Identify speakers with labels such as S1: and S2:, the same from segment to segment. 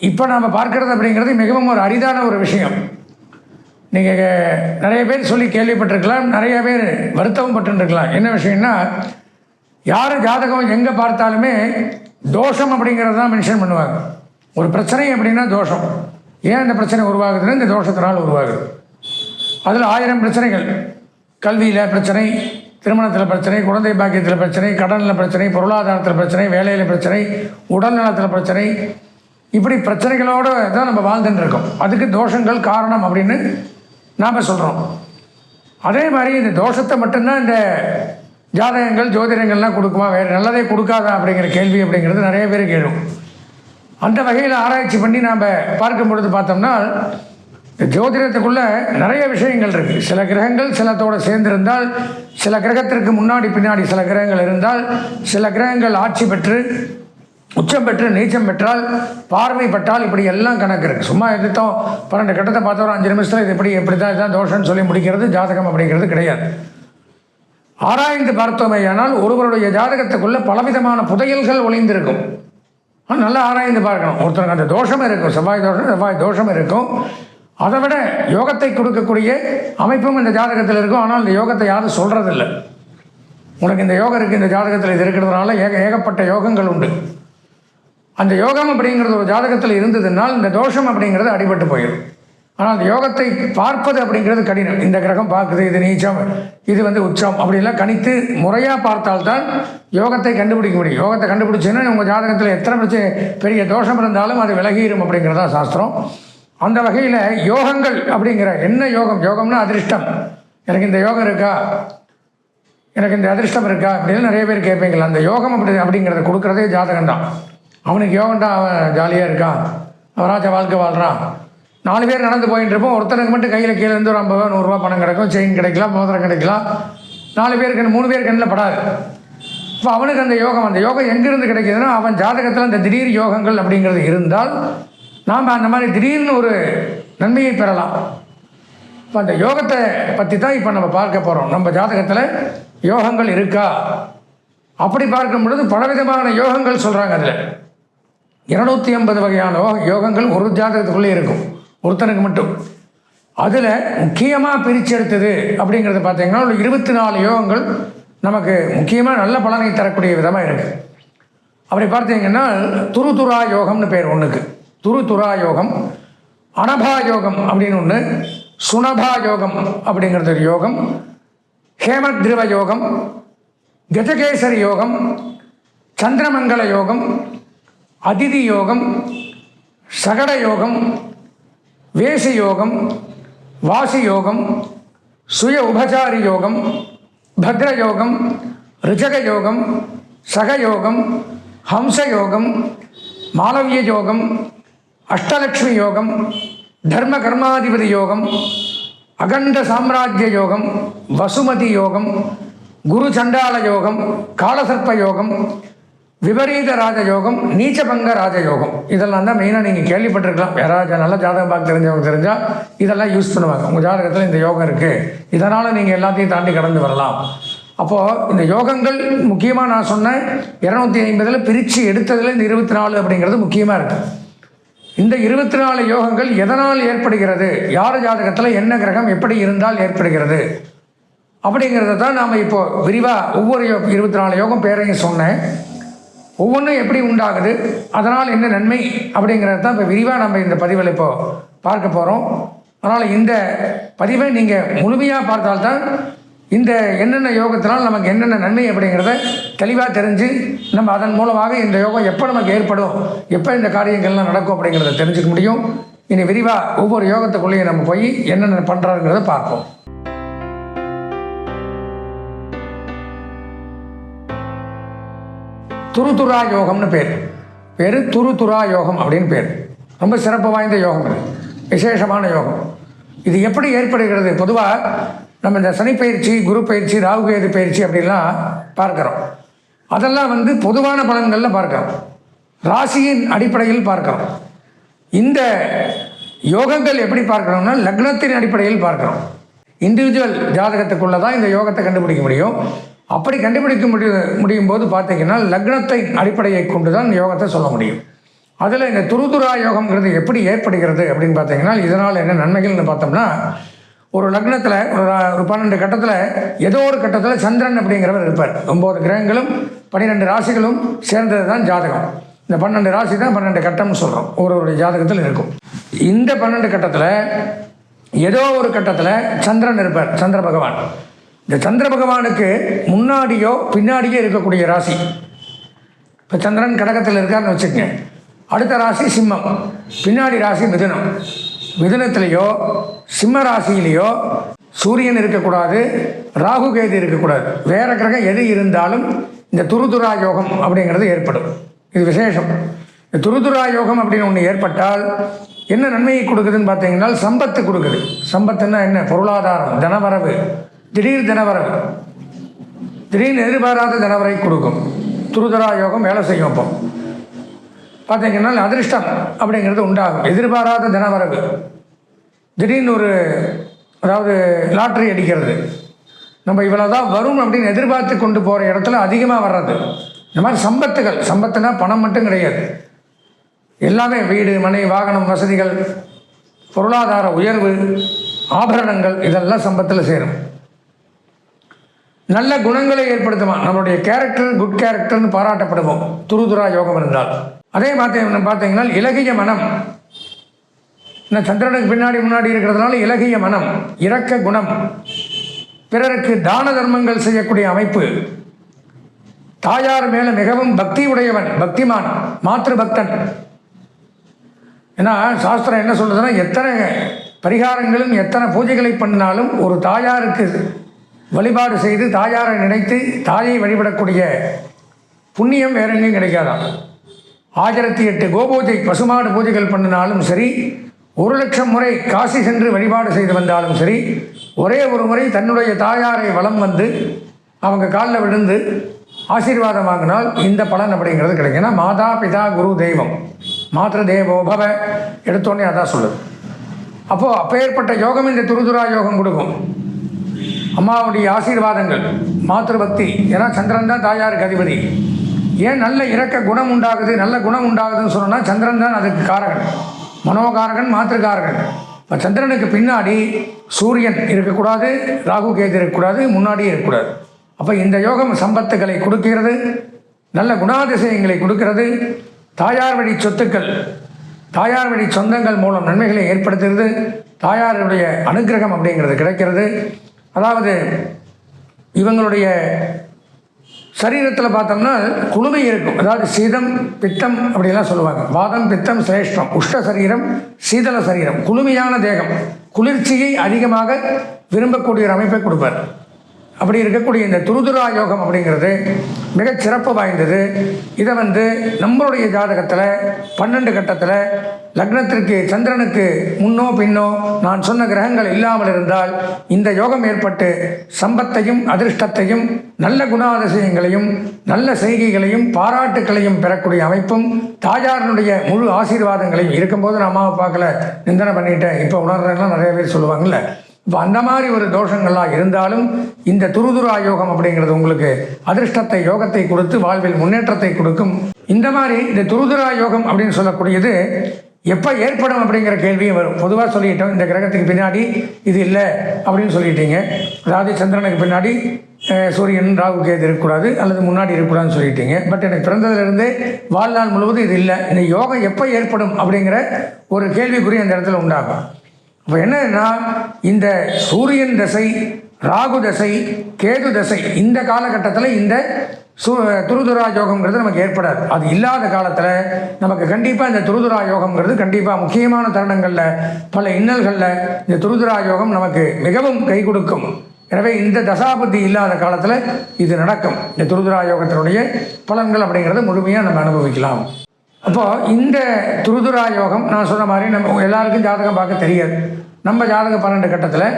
S1: இப்போ நாம் பார்க்கறது அப்படிங்கிறது மிகவும் ஒரு அரிதான ஒரு விஷயம். நீங்கள் நிறைய பேர் சொல்லி கேள்விப்பட்டிருக்கலாம் நிறைய பேர் வருத்தமும் பட்டுருக்கலாம் என்ன விஷயம்னா யார் ஜாதகம் எங்கே பார்த்தாலுமே தோஷம் அப்படிங்கிறது தான் மென்ஷன் பண்ணுவாங்க. ஒரு பிரச்சனை அப்படின்னா தோஷம். ஏன் இந்த பிரச்சனை உருவாகுதுன்னா இந்த தோஷத்தினால் உருவாகுது. அதில் ஆயிரம் பிரச்சனைகள். கல்வியில் பிரச்சனை திருமணத்தில் பிரச்சனை குழந்தை பாக்கியத்தில் பிரச்சனை கடனில் பிரச்சனை பொருளாதாரத்தில் பிரச்சனை வேலையில் பிரச்சனை உடல் நலத்தில் பிரச்சனை இப்படி பிரச்சனைகளோடு தான் நம்ம வாழ்ந்துட்டு இருக்கோம் அதுக்கு தோஷங்கள் காரணம் அப்படின்னு நாம் சொல்கிறோம் அதே மாதிரி இந்த தோஷத்தை மட்டும்தான் இந்த ஜாதகங்கள் ஜோதிடங்கள்லாம் கொடுக்குமா? வேறு நல்லதே கொடுக்காதா அப்படிங்கிற கேள்வி அப்படிங்கிறது நிறைய பேருக்கு கேளும். அந்த வகையில் ஆராய்ச்சி பண்ணி நாம் பார்க்கும் பொழுது பார்த்தோம்னா இந்த ஜோதிடத்துக்குள்ளே நிறைய விஷயங்கள் இருக்குது சில கிரகங்கள் சிலத்தோடு சேர்ந்திருந்தால் சில கிரகத்திற்கு முன்னாடி பின்னாடி சில கிரகங்கள் இருந்தால் சில கிரகங்கள் ஆட்சி பெற்று உச்சம் பெற்று நீச்சம் பெற்றால் பார்வைப்பட்டால் இப்படி எல்லாம் கணக்கு இருக்குது சும்மா எடுத்தோம் பன்னெண்டு கட்டத்தை பார்த்தோம் அஞ்சு நிமிஷத்தில் இது இப்படி இப்படி தான் இதான் தோஷம்னு சொல்லி முடிக்கிறது ஜாதகம் அப்படிங்கிறது கிடையாது. ஆராய்ந்து பார்த்தோமேயானால் ஒருவருடைய ஜாதகத்துக்குள்ளே பலவிதமான புதையல்கள் ஒளிந்திருக்கும். நல்லா ஆராய்ந்து பார்க்கணும். ஒருத்தருக்கு அந்த தோஷம் இருக்கும் செவ்வாய் தோஷம் செவ்வாய் தோஷம் இருக்கும். அதை விட யோகத்தை கொடுக்கக்கூடிய அமைப்பும் இந்த ஜாதகத்தில் இருக்கும். ஆனால் இந்த யோகத்தை யாரும் சொல்கிறதில்ல உனக்கு இந்த யோகம் இருக்குது இந்த ஜாதகத்தில் இது இருக்கிறதுனால ஏக ஏகப்பட்ட யோகங்கள் உண்டு. அந்த யோகம் அப்படிங்கிறது ஒரு ஜாதகத்தில் இருந்ததுனால் இந்த தோஷம் அப்படிங்கிறது அடிபட்டு போயிடும். ஆனால் அந்த யோகத்தை பார்ப்பது அப்படிங்கிறது கடினம். இந்த கிரகம் பார்க்குது இது நீச்சம் இது வந்து உச்சம் அப்படிலாம் கணித்து முறையாக பார்த்தால்தான் யோகத்தை கண்டுபிடிக்க முடியும். யோகத்தை கண்டுபிடிச்சுன்னா உங்கள் ஜாதகத்தில் எத்தனை பிரச்சனை பெரிய தோஷம் இருந்தாலும் அது விலகிடும் அப்படிங்கிறதா சாஸ்திரம். அந்த வகையில் யோகங்கள் அப்படிங்கிற என்ன யோகம்? யோகம்னா அதிர்ஷ்டம். எனக்கு இந்த யோகம் இருக்கா? எனக்கு இந்த அதிர்ஷ்டம் இருக்கா? அப்படின்னு நிறைய பேர் கேட்பீங்களா அந்த யோகம் அப்படி அப்படிங்கிறத கொடுக்குறதே ஜாதகம் தான் அவனுக்கு யோகண்டா அவன் ஜாலியாக இருக்கான் அவராஜ வாழ்க்கை வாழ்கிறான் நாலு பேர் நடந்து போயிட்டு இருப்போம் ஒருத்தனுக்கு மட்டும் கையில் கீழே இருந்து ஒரு ஐம்பது ரூபா நூறுரூவா பணம் கிடைக்கும் செயின் கிடைக்கலாம் மோதிரம் கிடைக்கலாம். நாலு பேர் கண் மூணு பேர் கண்ணில் படாது? இப்போ அவனுக்கு அந்த யோகம் அந்த யோகம் எங்கேருந்து கிடைக்கிதுன்னா அவன் ஜாதகத்தில் அந்த திடீர் யோகங்கள் அப்படிங்கிறது இருந்தால் நாம் அந்த மாதிரி திடீர்னு ஒரு நன்மையை பெறலாம். இப்போ அந்த யோகத்தை பற்றி தான் இப்போ நம்ம பார்க்க போகிறோம் நம்ம ஜாதகத்தில் யோகங்கள் இருக்கா? அப்படி பார்க்கும் பொழுது பலவிதமான யோகங்கள் சொல்கிறாங்க அதில். இருநூத்தி ஐம்பது வகையான யோகங்கள் ஒரு ஜாதகத்துக்குள்ளே இருக்கும். ஒருத்தனுக்கு மட்டும். அதில் முக்கியமாக பிரிச்செடுத்தது அப்படிங்கிறத பார்த்தீங்கன்னா ஒரு இருபத்தி நாலு யோகங்கள் நமக்கு முக்கியமாக நல்ல பலனை தரக்கூடிய விதமாக இருக்குது அப்படி பார்த்தீங்கன்னா துரு துரா யோகம்னு பேர் ஒன்றுக்கு துரு துரா யோகம் அனபா யோகம் அப்படின்னு ஒன்று சுனபா யோகம் அப்படிங்கிறது ஒரு யோகம் ஹேமத்ரிவ யோகம் கஜகேசரி யோகம் சந்திரமங்கல யோகம் அதிதி யோகம் சகட யோகம் வேசி யோகம் வாசி யோகம் சுய உபசாரி யோகம் பத்ர யோகம் ரிஜக யோகம் சகயோகம் ஹம்ச யோகம் மாலவிய யோகம் அஷ்டலக்ஷ்மி யோகம் தர்ம கர்மாதிபதி யோகம் அகண்ட சாம்ராஜ்ய யோகம் வசுமதி யோகம் குரு சண்டால யோகம் காலசர்ப்ப யோகம் விபரீத ராஜயோகம் நீச்சபங்க ராஜயோகம். இதெல்லாம் தான் மெயினாக நீங்கள் கேள்விப்பட்டிருக்கலாம். யாராவது நல்ல ஜாதகம் பார்க்க தெரிஞ்சவங்க தெரிஞ்சால் இதெல்லாம் யூஸ் பண்ணுவாங்க. உங்கள் ஜாதகத்தில் இந்த யோகம் இருக்குது இதனால் நீங்கள் எல்லாத்தையும் தாண்டி கடந்து வரலாம். அப்போது இந்த யோகங்கள் முக்கியமாக நான் சொன்னேன். இரநூத்தி ஐம்பதில் பிரித்து எடுத்ததில் இந்த இருபத்தி நாலு அப்படிங்கிறது முக்கியமாக இருக்குது இந்த இருபத்தி நாலு யோகங்கள் எதனால் ஏற்படுகிறது? யார் ஜாதகத்தில் என்ன கிரகம் எப்படி இருந்தால் ஏற்படுகிறது? அப்படிங்கிறத தான் நாம் இப்போது விரிவாக ஒவ்வொரு யோ இருபத்தி நாலு யோகம் பேரையும் சொன்னேன். ஒவ்வொன்றும் எப்படி உண்டாகுது? அதனால் என்ன நன்மை? அப்படிங்கிறது தான் இப்போ விரிவாக நம்ம இந்த பதிவில் இப்போ பார்க்க போகிறோம் அதனால் இந்த பதிவை நீங்கள் முழுமையாக பார்த்தால்தான் இந்த என்னென்ன யோகத்தினால் நமக்கு என்னென்ன நன்மை அப்படிங்கிறத தெளிவாக தெரிஞ்சு நம்ம அதன் மூலமாக இந்த யோகம் எப்போ நமக்கு ஏற்படும்? எப்போ இந்த காரியங்கள்லாம் நடக்கும் அப்படிங்கிறத தெரிஞ்சுக்க முடியும். இனி விரிவாக ஒவ்வொரு யோகத்துக்குள்ளேயும் நம்ம போய் என்னென்ன பண்ணுறாருங்கிறத பார்ப்போம். துருதுரா யோகம்னு பேர். பேர் துருதுரா யோகம் அப்படின்னு பேர். ரொம்ப சிறப்பு வாய்ந்த யோகம் இது விசேஷமான யோகம். இது எப்படி ஏற்படுகிறது? பொதுவாக நம்ம இந்த சனி பயிற்சி குரு பயிற்சி ராகுகேது பயிற்சி அப்படின்லாம் பார்க்குறோம். அதெல்லாம் வந்து பொதுவான பலன்களில் பார்க்குறோம். ராசியின் அடிப்படையில் பார்க்குறோம். இந்த யோகங்கள் எப்படி பார்க்கணும்னா லக்னத்தின் அடிப்படையில் பார்க்குறோம். இண்டிவிஜுவல் ஜாதகத்துக்குள்ளே தான் இந்த யோகத்தை கண்டுபிடிக்க முடியும். அப்படி கண்டுபிடிக்க முடிய முடியும் போது பார்த்தீங்கன்னா லக்னத்தை அடிப்படையை கொண்டு தான் யோகத்தை சொல்ல முடியும். அதில் இந்த துருதுரா யோகம்ங்கிறது எப்படி ஏற்படுகிறது அப்படின்னு பார்த்தீங்கன்னா இதனால் என்ன நன்மைகள்னு பார்த்தோம்னா ஒரு லக்னத்தில் ஒரு ஒரு பன்னெண்டு கட்டத்தில் ஏதோ ஒரு கட்டத்தில் சந்திரன் அப்படிங்கிறவர் இருப்பார். ஒம்பது கிரகங்களும் பன்னிரெண்டு ராசிகளும் சேர்ந்தது தான் ஜாதகம். இந்த பன்னெண்டு ராசி தான் பன்னெண்டு கட்டம்னு சொல்கிறோம் ஒருவருடைய ஜாதகத்தில் இருக்கும். இந்த பன்னெண்டு கட்டத்தில் ஏதோ ஒரு கட்டத்தில் சந்திரன் இருப்பார் சந்திர பகவான். இந்த சந்திர பகவானுக்கு முன்னாடியோ பின்னாடியோ இருக்கக்கூடிய ராசி. இப்போ சந்திரன் கடகத்தில் இருக்காருன்னு வச்சுக்கங்க. அடுத்த ராசி சிம்மம். பின்னாடி ராசி மிதுனம். மிதுனத்திலேயோ சிம்ம ராசியிலேயோ சூரியன் இருக்கக்கூடாது ராகு கேது இருக்கக்கூடாது. வேற கிரகம் எது இருந்தாலும் இந்த துருதுரா யோகம் அப்படிங்கிறது ஏற்படும். இது விசேஷம். இந்த துருதுரா யோகம் அப்படின்னு ஒன்று ஏற்பட்டால் என்ன நன்மையை கொடுக்குதுன்னு பார்த்தீங்கன்னா சம்பத்து கொடுக்குது. சம்பத்துன்னா என்ன? பொருளாதாரம் தனவரவு. திடீர் தனவரவு திடீர்னு எதிர்பாராத தினவரை கொடுக்கும். துருதரா யோகம் வேலை செய்யும் அப்போ. பார்த்தீங்கன்னா அதிர்ஷ்டம் அப்படிங்கிறது உண்டாகும். எதிர்பாராத தினவரவு. திடீர்னு ஒரு அதாவது லாட்ரி அடிக்கிறது. நம்ம இவ்வளோ தான் வரும் அப்படின்னு எதிர்பார்த்து கொண்டு போகிற இடத்துல அதிகமாக வர்றது. இந்த மாதிரி சம்பத்துகள். சம்பத்துனா பணம் மட்டும் கிடையாது. எல்லாமே வீடு மனை வாகனம் வசதிகள் பொருளாதார உயர்வு ஆபரணங்கள் இதெல்லாம் சம்பத்தில் சேரும். நல்ல குணங்களை ஏற்படுத்துமா நம்மளுடைய கேரக்டர் குட் கேரக்டர்னு பாராட்டப்படுவோம். துருதுரா யோகம் இருந்தால். அதே பார்த்தீங்க பார்த்தீங்கன்னா இலகிய மனம். இந்த சந்திரனுக்கு பின்னாடி முன்னாடி இருக்கிறதுனால இலகிய மனம் இரக்க குணம். பிறருக்கு தான தர்மங்கள் செய்யக்கூடிய அமைப்பு. தாயார் மேலே மிகவும் பக்தி உடையவன் பக்திமான் மாத்திரு பக்தன் ஏன்னா சாஸ்திரம் என்ன சொல்லுதுன்னா எத்தனை பரிகாரங்களும் எத்தனை பூஜைகளை பண்ணினாலும் ஒரு தாயாருக்கு வழிபாடு செய்து தாயாரை நினைத்து தாயை வழிபடக்கூடிய புண்ணியம் வேறெங்கும் கிடைக்காதாம். ஆயிரத்தி எட்டு கோபூஜை பசுமாடு பூஜைகள் பண்ணினாலும் சரி ஒரு லட்சம் முறை காசி சென்று வழிபாடு செய்து வந்தாலும் சரி ஒரே ஒரு முறை தன்னுடைய தாயாரை வலம் வந்து அவங்க காலில் விழுந்து ஆசீர்வாதம் வாங்கினால் இந்த பலன் அப்படிங்கிறது கிடைக்கும். மாதா பிதா குரு தெய்வம். மாத்திர தேவோ பவ எடுத்தோடனே அதான் சொல்லுது. அப்போது அப்பேற்பட்ட யோகம் இந்த துருதுரா யோகம் கொடுக்கும். அம்மாவுடைய ஆசீர்வாதங்கள். மாத்திருபக்தி. ஏன்னா சந்திரன் தான் தாயாருக்கு அதிபதி. ஏன் நல்ல இறக்க குணம் உண்டாகுது? நல்ல குணம் உண்டாகுதுன்னு சொன்னோம்னா சந்திரன் தான் அதுக்கு காரகன். மனோகாரகன் மாத்திருக்காரகன். இப்போ சந்திரனுக்கு பின்னாடி சூரியன் இருக்கக்கூடாது ராகு கேது இருக்கக்கூடாது முன்னாடியே இருக்கக்கூடாது. அப்போ இந்த யோகம் சம்பத்துகளை கொடுக்கிறது நல்ல குணாதிசயங்களை கொடுக்கிறது தாயார் வழி சொத்துக்கள் தாயார் வழி சொந்தங்கள் மூலம் நன்மைகளை ஏற்படுத்துகிறது தாயாருடைய அனுக்கிரகம் அப்படிங்கிறது கிடைக்கிறது. அதாவது இவங்களுடைய சரீரத்தில் பார்த்தோம்னா குளுமை இருக்கும். அதாவது சீதம் பித்தம் அப்படிலாம் சொல்லுவாங்க. வாதம் பித்தம் சிரேஷ்டம். உஷ்ட சரீரம் சீதள சரீரம். குளுமையான தேகம். குளிர்ச்சியை அதிகமாக விரும்பக்கூடிய ஒரு அமைப்பை கொடுப்பார். அப்படி இருக்கக்கூடிய இந்த துருதுரா யோகம் அப்படிங்கிறது மிகச் சிறப்பு வாய்ந்தது. இதை வந்து நம்மளுடைய ஜாதகத்தில் பன்னெண்டு கட்டத்தில் லக்னத்திற்கு சந்திரனுக்கு முன்னோ பின்னோ நான் சொன்ன கிரகங்கள் இல்லாமல் இருந்தால் இந்த யோகம் ஏற்பட்டு சம்பத்தையும் அதிர்ஷ்டத்தையும் நல்ல குணாதிசயங்களையும் நல்ல செய்கைகளையும் பாராட்டுக்களையும் பெறக்கூடிய அமைப்பும் தாயாரனுடைய முழு ஆசீர்வாதங்களையும் இருக்கும்போது நான் அம்மாவை பார்க்கல நிந்தனை பண்ணிட்டேன். இப்போ உணர்றதுலாம் நிறைய பேர் சொல்லுவாங்கல்ல. இப்போ அந்த மாதிரி ஒரு தோஷங்கள்லாம் இருந்தாலும் இந்த துருதுரா யோகம் அப்படிங்கிறது உங்களுக்கு அதிர்ஷ்டத்தை யோகத்தை கொடுத்து வாழ்வில் முன்னேற்றத்தை கொடுக்கும். இந்த மாதிரி இந்த துருதுரா யோகம் அப்படின்னு சொல்லக்கூடியது எப்போ ஏற்படும் அப்படிங்கிற கேள்வியும் வரும். பொதுவாக சொல்லிட்டோம் இந்த கிரகத்துக்கு பின்னாடி இது இல்லை அப்படின்னு சொல்லிட்டீங்க. அதாவது சந்திரனுக்கு பின்னாடி சூரியன் ராகு கேது இருக்கக்கூடாது அல்லது முன்னாடி இருக்கக்கூடாதுன்னு சொல்லிட்டீங்க. பட் எனக்கு பிறந்ததுலேருந்தே வாழ்நாள் முழுவதும் இது இல்லை. இந்த யோகம் எப்போ ஏற்படும் அப்படிங்கிற ஒரு கேள்விக்குறி அந்த இடத்துல உண்டாகும். இப்போ என்னன்னா இந்த சூரியன் தசை ராகு தசை கேது தசை இந்த காலகட்டத்தில் இந்த சு துருதுரா யோகம்ங்கிறது நமக்கு ஏற்படாது. அது இல்லாத காலத்தில் நமக்கு கண்டிப்பாக இந்த துருதுரா யோகம்ங்கிறது கண்டிப்பாக முக்கியமான தருணங்களில் பல இன்னல்களில் இந்த துருதுரா யோகம் நமக்கு மிகவும் கை கொடுக்கும். எனவே இந்த தசாபதி இல்லாத காலத்தில் இது நடக்கும். இந்த துருதுரா யோகத்தினுடைய பலன்கள் அப்படிங்கிறத முழுமையாக நம்ம அனுபவிக்கலாம். அப்போது இந்த துருதுரா யோகம் நான் சொன்ன மாதிரி நம்ம எல்லாருக்கும் ஜாதகம் பார்க்க தெரியாது. நம்ம ஜாதக பன்னெண்டு கட்டத்தில்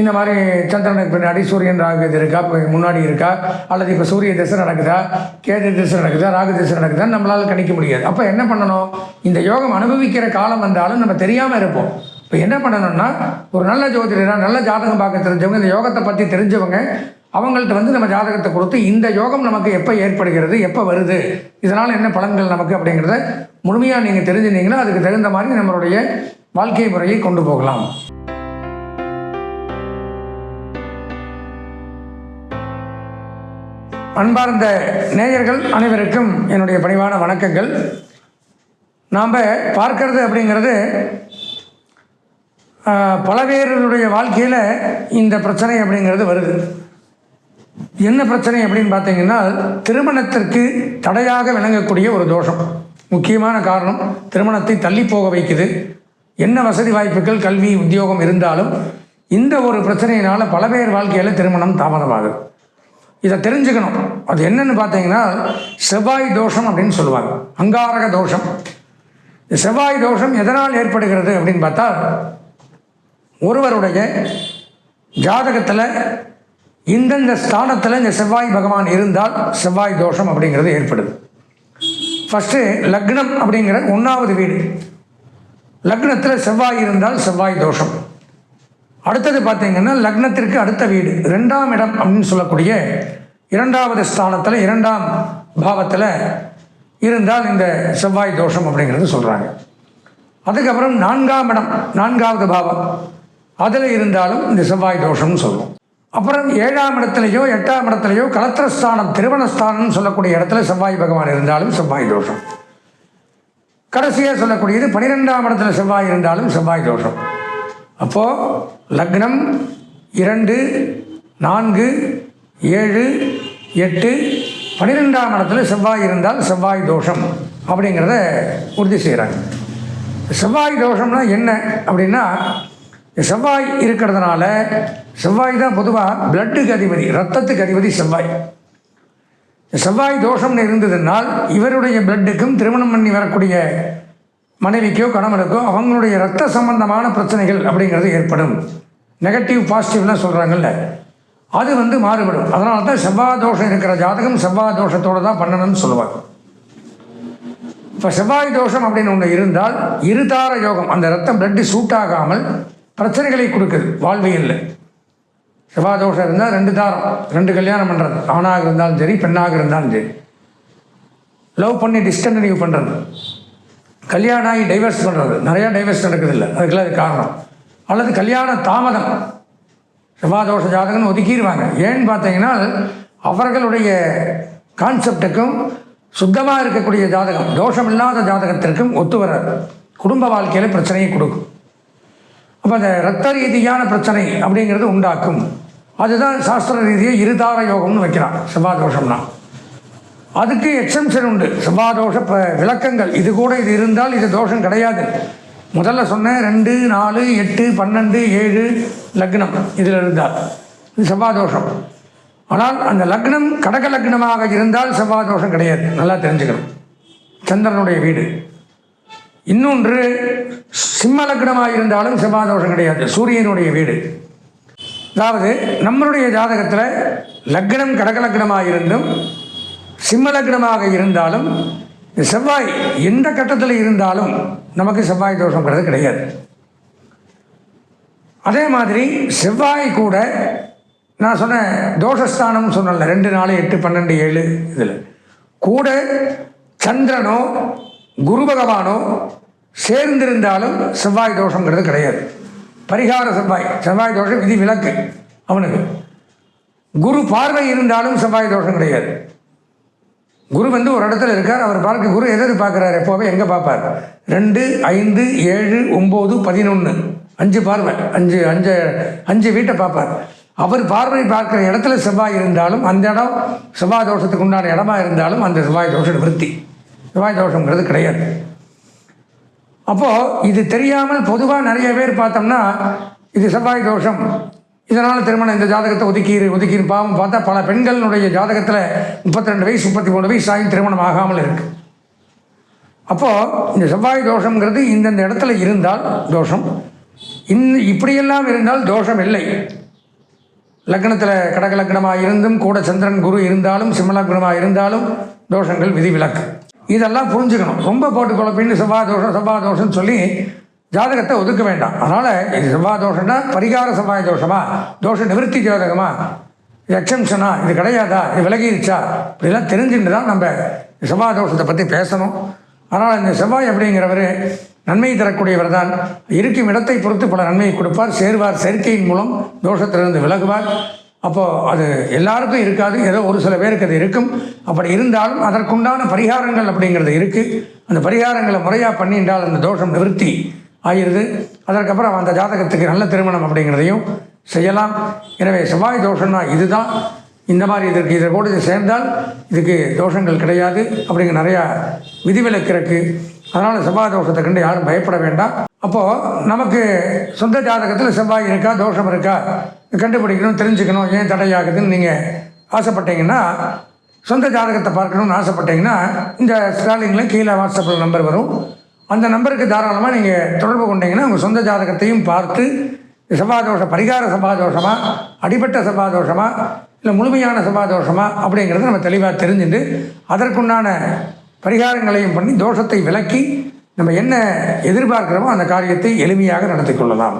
S1: இந்த மாதிரி சந்திரனுக்கு பின்னாடி சூரியன் ராகு இது இருக்கா? இப்போ முன்னாடி இருக்கா? அல்லது இப்போ சூரிய திசை நடக்குதா? கேது திசை நடக்குதா? ராகு திசை நடக்குதா நம்மளால் கணிக்க முடியாது. அப்போ என்ன பண்ணணும்? இந்த யோகம் அனுபவிக்கிற காலம் வந்தாலும் நம்ம தெரியாமல் இருப்போம். இப்போ என்ன பண்ணணும்னா ஒரு நல்ல ஜோதிடராக நல்ல ஜாதகம் பார்க்க தெரிஞ்சவங்க இந்த யோகத்தை பற்றி தெரிஞ்சவங்க அவங்கள்ட்ட வந்து நம்ம ஜாதகத்தை கொடுத்து இந்த யோகம் நமக்கு எப்போ ஏற்படுகிறது எப்போ வருது இதனால் என்ன பலன்கள் நமக்கு அப்படிங்கிறத முழுமையாக நீங்கள் தெரிஞ்சுனீங்கன்னா அதுக்கு தகுந்த மாதிரி நம்மளுடைய வாழ்க்கை முறையை கொண்டு போகலாம். அன்பார்ந்த நேயர்கள் அனைவருக்கும் என்னுடைய பணிவான வணக்கங்கள். நாம் பார்க்கறது அப்படிங்கிறது பல பேருடைய வாழ்க்கையில் இந்த பிரச்சனை அப்படிங்கிறது வருது. என்ன பிரச்சனை அப்படின்னு பார்த்தீங்கன்னா திருமணத்திற்கு தடையாக விளங்கக்கூடிய ஒரு தோஷம். முக்கியமான காரணம் திருமணத்தை தள்ளி போக வைக்குது. என்ன வசதி வாய்ப்புகள் கல்வி உத்தியோகம் இருந்தாலும் இந்த ஒரு பிரச்சனையினால் பல பேர் வாழ்க்கையில் திருமணம் தாமதமாகுது. இதை தெரிஞ்சுக்கணும். அது என்னன்னு பார்த்தீங்கன்னா செவ்வாய் தோஷம் அப்படின்னு சொல்லுவாங்க. அங்காரக தோஷம். செவ்வாய் தோஷம் எதனால் ஏற்படுகிறது அப்படின்னு பார்த்தா ஒருவருடைய ஜாதகத்தில் இந்தந்த ஸ்தானத்தில் இந்த செவ்வாய் பகவான் இருந்தால் செவ்வாய் தோஷம் அப்படிங்கிறது ஏற்படுது. ஃபஸ்ட்டு லக்னம் அப்படிங்கிற ஒன்றாவது வீடு. லக்னத்தில் செவ்வாய் இருந்தால் செவ்வாய் தோஷம். அடுத்தது பார்த்தீங்கன்னா லக்னத்திற்கு அடுத்த வீடு. ரெண்டாம் இடம் அப்படின்னு சொல்லக்கூடிய இரண்டாவது ஸ்தானத்தில் இரண்டாம் பாவத்தில் இருந்தால் இந்த செவ்வாய் தோஷம் அப்படிங்கிறது சொல்கிறாங்க அதுக்கப்புறம் நான்காம் இடம் நான்காவது பாவம். அதில் இருந்தாலும் இந்த செவ்வாய் தோஷம்னு சொல்லுவோம் அப்புறம் ஏழாம் இடத்துலையோ எட்டாம் இடத்துலையோ கலத்திரஸ்தானம் திருமணஸ்தானம்னு சொல்லக்கூடிய இடத்துல செவ்வாய் பகவான் இருந்தாலும் செவ்வாய் தோஷம். கடைசியாக சொல்லக்கூடியது பனிரெண்டாம் இடத்துல செவ்வாய் இருந்தாலும் செவ்வாய் தோஷம். அப்போது லக்னம் இரண்டு நான்கு ஏழு எட்டு பன்னிரெண்டாம் இடத்துல செவ்வாய் இருந்தால் செவ்வாய் தோஷம் அப்படிங்கிறத உறுதி செய்கிறாங்க செவ்வாய் தோஷம்னா என்ன அப்படின்னா செவ்வாய் இருக்கிறதுனால செவ்வாய் தான் பொதுவாக பிளட்டுக்கு அதிபதி ரத்தத்துக்கு அதிபதி செவ்வாய். செவ்வாய் தோஷம்னு இருந்ததுனால் இவருடைய பிளட்டுக்கும் திருமணம் பண்ணி வரக்கூடிய மனைவிக்கோ கணவனுக்கோ அவங்களுடைய ரத்த சம்பந்தமான பிரச்சனைகள் அப்படிங்கிறது ஏற்படும். நெகட்டிவ் பாசிட்டிவ்லாம் சொல்கிறாங்கல்ல அது வந்து மாறுபடும். அதனால தான் செவ்வாய் தோஷம் இருக்கிற ஜாதகம் செவ்வாய் தோஷத்தோடு தான் பண்ணணும்னு சொல்லுவாங்க. இப்போ செவ்வாய் தோஷம் அப்படின்னு ஒன்று இருந்தால் இருதார யோகம் அந்த ரத்தம் பிளட்டு சூட்டாகாமல் பிரச்சனைகளை கொடுக்குது. வாழ்வியலில் செவ்வாதோஷம் இருந்தால் ரெண்டு தாரம் ரெண்டு கல்யாணம் பண்ணுறது ஆணாக இருந்தாலும் சரி பெண்ணாக இருந்தாலும் சரி. லவ் பண்ணி டிஸ்கண்டினியூ பண்ணுறது கல்யாணம் ஆகி டைவர்ஸ் பண்ணுறது நிறையா டைவர்ஸ் நடக்குது இல்லை அதுக்கெல்லாம் அது காரணம். அல்லது கல்யாண தாமதம். செவ்வாய் தோஷ ஜாதகம்னு ஒதுக்கிடுவாங்க ஏன்னு பார்த்தீங்கன்னா அவர்களுடைய கான்செப்டுக்கும் சுத்தமாக இருக்கக்கூடிய ஜாதகம் தோஷம் இல்லாத ஜாதகத்திற்கும் ஒத்து வராது. குடும்ப வாழ்க்கையில் பிரச்சனையை கொடுக்கும். அப்போ அந்த ரத்த ரீதியான பிரச்சனை அப்படிங்கிறது உண்டாக்கும். அதுதான் சாஸ்திர ரீதியை இருதார யோகம்னு வைக்கிறான். செவ்வாதோஷம்னா. அதுக்கு எக்ஸம்ஷன் உண்டு. செவ்வாதோஷ ப விளக்கங்கள். இது கூட இது இருந்தால் இது தோஷம் கிடையாது. முதல்ல சொன்னேன் ரெண்டு நாலு எட்டு பன்னெண்டு ஏழு லக்னம் இதில் இருந்தால். இது செவ்வாதோஷம். ஆனால் அந்த லக்னம் கடக லக்னமாக இருந்தால் செவ்வாதோஷம் கிடையாது. நல்லா தெரிஞ்சுக்கணும். சந்திரனுடைய வீடு. இன்னொன்று சிம்ம லக்னமாக இருந்தாலும் செவ்வாய் தோஷம் கிடையாது. சூரியனுடைய வீடு. அதாவது நம்மளுடைய ஜாதகத்தில் லக்னம் கடக லக்னமாக இருந்தும் சிம்ம லக்னமாக இருந்தாலும் இந்த செவ்வாய் எந்த கட்டத்தில் இருந்தாலும் நமக்கு செவ்வாய் தோஷங்கிறது கிடையாது. அதே மாதிரி செவ்வாய் கூட நான் சொன்ன தோஷஸ்தானம் சொன்னல ரெண்டு நாலு எட்டு பன்னெண்டு ஏழு இதில். கூட சந்திரனோ குரு பகவானோ சேர்ந்திருந்தாலும் செவ்வாய் தோஷங்கிறது கிடையாது. பரிகார செவ்வாய் செவ்வாய் தோஷம் விதி விலக்கு. அவனுக்கு. குரு பார்வை இருந்தாலும் செவ்வாய் தோஷம் கிடையாது. குரு வந்து ஒரு இடத்துல இருக்கார் அவர் பார்க்க குரு எதை பார்க்குறாரு எப்போவே எங்கே பார்ப்பார்? ரெண்டு ஐந்து ஏழு ஒம்பது பதினொன்று அஞ்சு பார்வை அஞ்சு அஞ்சு அஞ்சு வீட்டை பார்ப்பார். அவர் பார்வை பார்க்குற இடத்துல செவ்வாய் இருந்தாலும் அந்த இடம் செவ்வாய் தோஷத்துக்கு உண்டான இடமா இருந்தாலும் அந்த செவ்வாய் தோஷம் விருத்தி செவ்வாய் தோஷங்கிறது கிடையாது. அப்போது இது தெரியாமல் பொதுவாக நிறைய பேர் பார்த்தோம்னா இது செவ்வாய் தோஷம். இதனால் திருமணம் இந்த ஜாதகத்தை ஒதுக்கீரு ஒதுக்கீரு பாவம் பார்த்தா பல பெண்களுடைய ஜாதகத்தில் முப்பத்தி ரெண்டு வயசு முப்பத்தி மூணு வயசு ஆகி திருமணம் ஆகாமல் இருக்குது அப்போது இந்த செவ்வாய் தோஷங்கிறது இந்தந்த இடத்துல இருந்தால் தோஷம். இந் இப்படியெல்லாம் இருந்தால் தோஷம் இல்லை. லக்னத்தில் கடக லக்னமாக இருந்தும் கூட சந்திரன் குரு இருந்தாலும் சிம்மலக்னமாக இருந்தாலும் தோஷங்கள் விதிவிலக்கு. இதெல்லாம் புரிஞ்சுக்கணும். ரொம்ப போட்டு குழப்பின்னு செவ்வாய் தோஷம் செவ்வாய் தோஷம்னு சொல்லி ஜாதகத்தை ஒதுக்க வேண்டாம். அதனால் இது செவ்வாய் தோஷம்னா பரிகார செவ்வாய் தோஷமா தோஷ நிவர்த்தி ஜாதகமா? இது எக்ஸம்ஷனா? இது கிடையாதா? இது விலகிருச்சா? இப்படிலாம் தெரிஞ்சுட்டு தான் நம்ம செவ்வாய் தோஷத்தை பற்றி பேசணும். ஆனால் இந்த செவ்வாய் அப்படிங்கிறவர் நன்மை தரக்கூடியவர் தான். இருக்கும் இடத்தை பொறுத்து பல நன்மையை கொடுப்பார். சேர்வார். சேர்க்கையின் மூலம் தோஷத்திலிருந்து விலகுவார். அப்போது அது எல்லாருக்கும் இருக்காது. ஏதோ ஒரு சில பேருக்கு அது இருக்கும். அப்படி இருந்தாலும் அதற்குண்டான பரிகாரங்கள் அப்படிங்கிறது இருக்குது அந்த பரிகாரங்களை முறையாக பண்ணின்றால் அந்த தோஷம் நிவர்த்தி ஆகிருது அதற்கப்புறம் அந்த ஜாதகத்துக்கு நல்ல திருமணம் அப்படிங்கிறதையும் செய்யலாம். எனவே செவ்வாய் தோஷம்னா இதுதான். இந்த மாதிரி இதற்கு இதை கூட இது சேர்ந்தால் இதுக்கு தோஷங்கள் கிடையாது அப்படிங்கிற நிறையா விதிவிலக்கு இருக்குது அதனால் செவ்வாய் தோஷத்தை கண்டு யாரும் பயப்பட வேண்டாம். அப்போது நமக்கு சொந்த ஜாதகத்தில் செவ்வாய் இருக்கா தோஷம் இருக்கா? கண்டுபிடிக்கணும் தெரிஞ்சுக்கணும் ஏன் தடையாகுதுன்னு நீங்கள் ஆசைப்பட்டீங்கன்னா சொந்த ஜாதகத்தை பார்க்கணும்னு ஆசைப்பட்டீங்கன்னா இந்த ஸ்டாலிங்கில் கீழே வாட்ஸ்அப்பில் நம்பர் வரும். அந்த நம்பருக்கு தாராளமாக நீங்கள் தொடர்பு கொண்டீங்கன்னா உங்கள் சொந்த ஜாதகத்தையும் பார்த்து செவ்வாதோஷம் பரிகார சபாதோஷமா அடிபட்ட சபாதோஷமா இல்லை முழுமையான சபாதோஷமா அப்படிங்கிறத நம்ம தெளிவாக தெரிஞ்சுட்டு அதற்குண்டான பரிகாரங்களையும் பண்ணி தோஷத்தை விலக்கி நம்ம என்ன எதிர்பார்க்கிறோமோ அந்த காரியத்தை எளிமையாக நடத்தி கொள்ளலாம்.